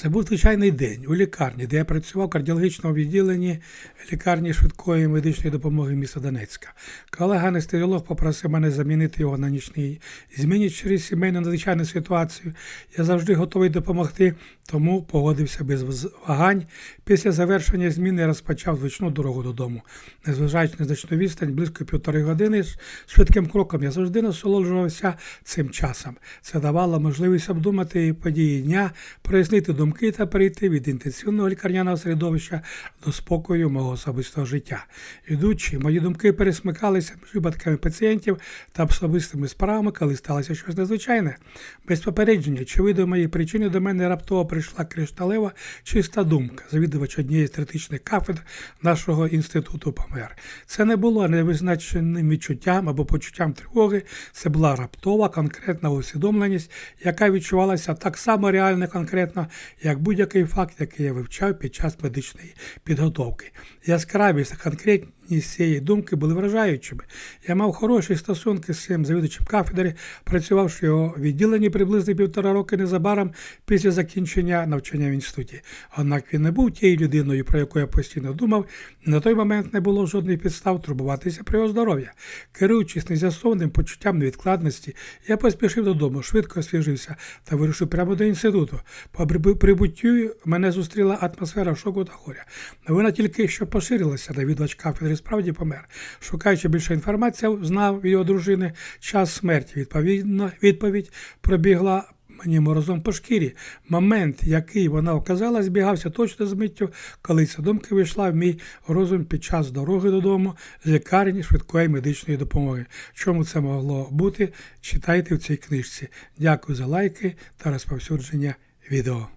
Це був звичайний день у лікарні, де я працював в кардіологічному відділенні лікарні швидкої медичної допомоги міста Донецька. Колега анестезіолог попросив мене замінити його на нічній зміні через сімейну надзвичайну ситуацію. Я завжди готовий допомогти, тому погодився без вагань. Після завершення зміни я розпочав звичну дорогу додому. Незважаючи на значну відстань, близько півтори години швидким кроком я завжди насолоджувався цим часом. Це давало можливість обдумати події дня, прояснити думки та перейти від інтенсивного лікарняного середовища до спокою мого особистого життя. Ідучи, мої думки пересмикалися між випадками пацієнтів та особистими справами, коли сталося щось незвичайне. Без попередження, очевидно, моєї причини до мене раптово прийшла кришталева чиста думка, завідувач однієї з теоретичних кафедр нашого інституту помер. Це не було невизначеним відчуттям або почуттям тривоги, це була раптова конкретна усвідомленість, яка відчувалася так само реально конкретно, як будь-який факт, який я вивчав під час медичної підготовки. Яскравість та конкретність цієї думки були вражаючими. Я мав хороші стосунки з цим завідувачем кафедри, працювавши в його відділенні приблизно півтора роки незабаром після закінчення навчання в інституті. Однак він не був тією людиною, про яку я постійно думав, на той момент не було жодних підстав турбуватися про його здоров'я. Керуючись нез'ясованим почуттям невідкладності, я поспішив додому, швидко освіжився та вирушив прямо до інституту. По прибуттю мене зустріла атмосфера шоку та горя. Вона тільки що поширилася, навідувач кафедри справді помер. Шукаючи більше інформації, знав його дружини час смерті. Відповідно, відповідь пробігла мені морозом по шкірі. Момент, який вона вказала, збігався точно з миттю, коли ця думка вийшла в мій розум під час дороги додому з лікарні швидкої медичної допомоги. Чому це могло бути? Читайте в цій книжці. Дякую за лайки та розповсюдження відео.